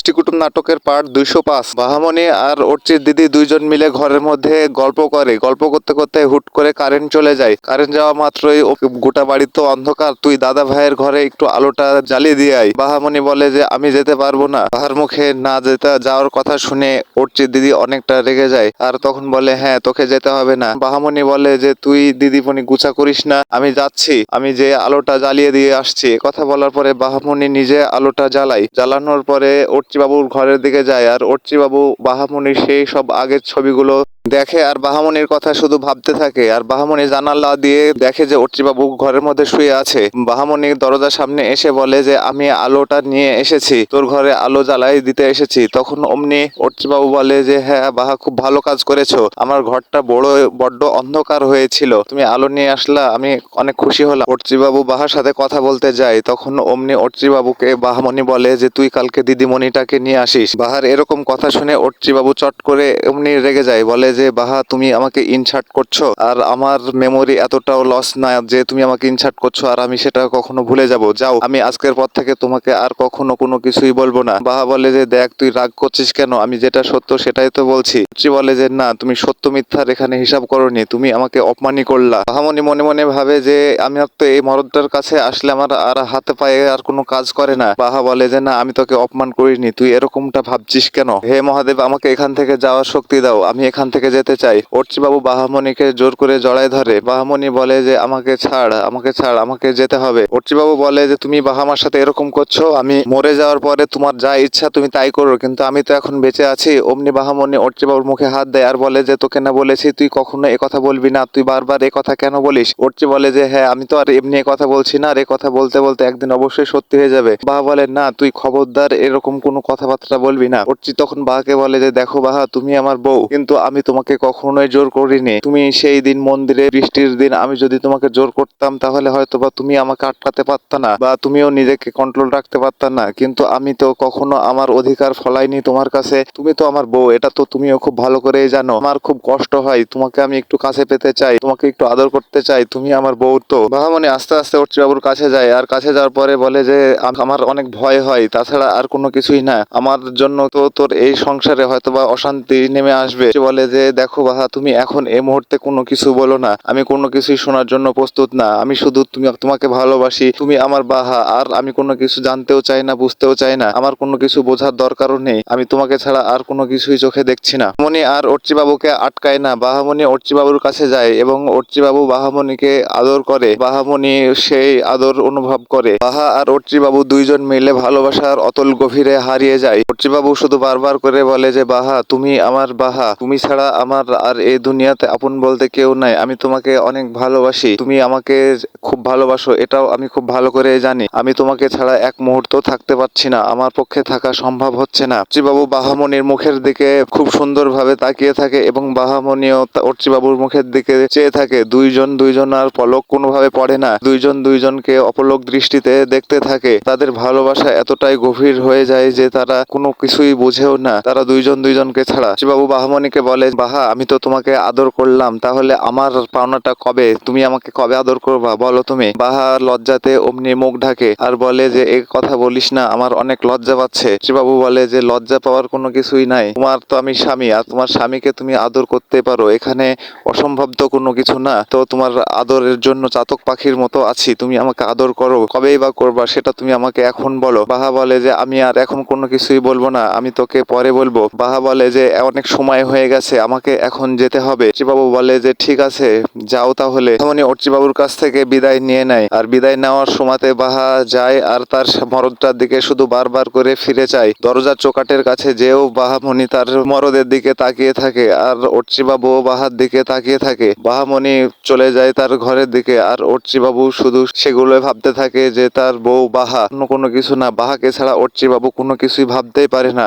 মিষ্টি কুটুম নাটকের পার্ট দুইশো পাঁচ। বাহামণি আর অর্চির দিদি দুইজন মিলে ঘরের মধ্যে গল্প করে। গল্প করতে করতে হুট করে কারেন্ট চলে যায়। কারেন্ট যাওয়া মাত্রই গোটা বাড়ি তো অন্ধকার। তুই দাদা ভাইয়ের ঘরে একটু আলোটা জ্বালিয়ে দিয়ে আয়। বাহামণি বলে যে, আমি যেতে পারব না। তাহার মুখে না যেতে যাওয়ার কথা শুনে অর্চির দিদি অনেকটা রেগে যায় আর তখন বলে হ্যাঁ তোকে যেতে হবে না। বাহামণি বলে যে, তুই দিদিমণি গুছা করিস না। আমি যাচ্ছি। আমি যে আলোটা জ্বালিয়ে দিয়ে আসছি। কথা বলার পরে বাহামণি নিজে আলোটা জ্বালাই জ্বালানোর পরে অর্চিবাবুর ঘরের দিকে যায় আর অর্চিবাবু বাহামণির সেই সব আগের ছবিগুলো দেখে আর বাহামণির কথা শুধু ভাবতে থাকে। আর বাহামণি জানালা দিয়ে দেখে যে অর্চিবাবু ঘরের মধ্যে শুয়ে আছে। বাহামণি দরজার সামনে এসে বলে যে, আমি আলোটা নিয়ে এসেছি। তোর ঘরে আলো জ্বালাই দিতে এসেছি। তখন অমনি অর্চিবাবু বলে যে হ্যাঁ বাহা, খুব ভালো কাজ করেছ। আমার ঘরটা বড়, বড্ড অন্ধকার হয়েছিল। তুমি আলো নিয়ে আসলা, আমি অনেক খুশি হলাম। অর্চিবাবু বাহার সাথে কথা বলতে যাই তখন অমনি অর্চিবাবুকে বাহামণি বলে যে, তুই কালকে দিদিমণিটাকে নিয়ে আসিস। বাহার এরকম কথা শুনে অর্চিবাবু চট করে এমনি রেগে যায়। বলে যে, বাহা, তুমি আমাকে ইনসার্ট করছ আর আমার মেমোরি এতটাও লস না যে তুমি আমাকে ইনসার্ট করছ আর আমি সেটা কখনো ভুলে যাব। যাও, আমি আজকের পর থেকে তোমাকে আর কখনো কোনো কিছুই বলব না। বাহা বলে যে, দেখ, তুই রাগ করছিস কেন? আমি যেটা সত্য সেটাই তো বলছি। বলে যে, না, তুমি সত্য মিথ্যার এখানে হিসাব করনি, তুমি আমাকে অপমানই করলা। বাহামণি মনে মনে ভাবে যে, আমি আর তো এই মরদটার কাছে আসলে আমার আর হাতে পায়ে আর কোনো কাজ করে না। বাহা বলে যে, না, আমি তোকে অপমান করিনি, তুই এরকমটা ভাবছিস কেন? হে মহাদেব, আমাকে এখান থেকে যাওয়ার শক্তি দাও। আমি এখান থেকে যেতে চাই। অর্চিবাবু বাহামণিকে জোর করে জড়ায় ধরে, বাহামণি বলে যে, আমাকে ছাড় আমাকে ছাড়, আমাকে যেতে হবে। অর্চিবাবু বলে যে, তুমি বাহামার সাথে এরকম করছ, আমি মরে যাওয়ার পরে তোমার যা ইচ্ছা তুমি তাই করো, কিন্তু আমি তো এখন বেঁচে আছি। অমনি বাহামণি অর্চিবাবুর মুখে হাত দেয় আর বলে যে, তোকে না বলেছি, তুই কখনো কথা বলবি না, তুই বারবার এ কথা কেন বলিস? অর্চি বলে যে হ্যাঁ আমি তো আর এমনি কথা বলছি না, আর এ কথা বলতে বলতে একদিন অবশ্যই সত্যি হয়ে যাবে। বাহা বলে, না, তুই খবরদার, এরকম কোনো কথাবার্তা বলবি না। অর্চি তখন বাহাকে বলে যে, দেখো বাহা, তুমি আমার বউ, কিন্তু আমি তোমাকে কখনোই জোর করিনি। তুমি সেই দিন মন্দিরে বৃষ্টির দিন আমি যদি তোমাকে জোর করতাম, তাহলে হয়তো বা তুমি আমাকে আটকাতে পারত না বা তুমিও নিজেকে কন্ট্রোল রাখতে পারত না। কিন্তু আমি তো কখনো আমার অধিকার ফলাইনি তোমার কাছে। তুমি তো আমার বউ, এটা তো তুমিও খুব ভালো করেই জানো। আমার খুব কষ্ট হয়, তোমাকে আমি একটু কাছে পেতে চাই, তোমাকে একটু আদর করতে চাই। তুমি আমার বউ তো। বাহামণি আস্তে আস্তে বাবুর কাছে যায়, আর কাছে যাওয়ার পরে বলে যে আমার অনেক ভয় হয়, তাছাড়া আর কোনো কিছুই না। আমার জন্য তো তোর এই সংসারে হয়তো বা অশান্তি নেমে আসবে। বলে যে দেখো বাহা, তুমি এখন এই মুহূর্তে কোনো কিছু বলো না। আমি কোনো কিছুই শোনার জন্য প্রস্তুত না। আমি শুধু তুমি, তোমাকে ভালোবাসি। তুমি আমার বাহা, আর আমি কোনো কিছু জানতেও চাই না, বুঝতেও চাই না। আমার কোনো কিছু বোঝার দরকারও নেই। আমি তোমাকে ছাড়া আর কোনো কিছুই চোখে দেখছি না। মনি আর বাবুকে আটকায় না। বাহামণি বাবুর কাছে যায় এবং বাবু বাহামণিকে আদর করে। বাহামণি সেই আদর অনুভব করে। বাহা আর বাবু দুইজন মিলে ভালোবাসার অতল গভীরে হারিয়ে যায়। বাবু শুধু বারবার করে বলে যে, বাহা, তুমি আমার বাহা। তুমি ছাড়া আমার আর এই দুনিয়াতে আপন বলতে কেউ নাই। আমি তোমাকে অনেক ভালোবাসি। তুমি আমাকে খুব ভালোবাসো, এটাও আমি খুব ভালো করে জানি। আমি তোমাকে ছাড়া এক মুহূর্ত থাকতে পারছি না। আমার পক্ষে থাকা সম্ভব হচ্ছে না। অর্চিবাবু বাহামণির মুখের দিকে খুব সুন্দরভাবে তাকিয়ে থাকে এবং বাহামণিও তা- অর্চিবাবুর মুখের দিকে চেয়ে থাকে। দুইজন দুইজন আর পলক কোনোভাবে পড়ে না। দুইজন দুইজনকে অপলক দৃষ্টিতে দেখতে থাকে। তাদের ভালোবাসা এতটাই গভীর হয়ে যায় যে তারা কোনো কিছুই বুঝেও না। তারা দুইজন দুইজনকে ছাড়া। অর্চিবাবু বাহামণিকে বলে বাহা, আমি তো তোমাকে আদর করলাম। তাহলে আমার পাওনাটা কবে? তুমি আমাকে কবে আদর করবা? বলো তুমি। বাহা, লজ্জাতে অমনি মুখ ঢাকে আর বলে যে এই কথা বলিস না, আমার অনেক লজ্জা পাচ্ছে। বাবু বলে যে, লজ্জা পাওয়ার কোনো কিছুই নাই। তোমার তো আমি স্বামী, আর তোমার স্বামীকে তুমি আদর করতে পারো। এখানে অসম্ভব তো কোনো কিছু না। তো তোমার আদরের জন্য চাতক পাখির মতো আছি। তুমি আমাকে আদর করো। কবেই বা করবা, সেটা তুমি আমাকে এখন বলো। বাহা বলে যে, আমি আর এখন কোনো কিছুই বলব না। আমি তোকে পরে বলব। বাহা বলে যে, অনেক সময় হয়ে গেছে। আমাকে এখন যেতে হবে। বাবু বলে যে, ঠিক আছে, যাও তাহলে। তখনই বাবুর কাছ থেকে বিদায় নিয়ে নেয়। আর বিদায় নেওয়ার সময়তে বাহা যায় আর তার মরদটার দিকে শুধু বারবার করে ফিরে চায় দরজার চোকাটের কাছে যেও বাহামণি তার মরদের দিকে তাকিয়ে থাকে আর বাবু বাহার দিকে তাকিয়ে থাকে। বাহামণি চলে যায় তার ঘরের দিকে আর বাবু শুধু সেগুলো ভাবতে থাকে যে, তার বউ বাহা অন্য কোনো কিছু না। বাহাকে ছাড়া বাবু কোনো কিছুই ভাবতেই পারে না।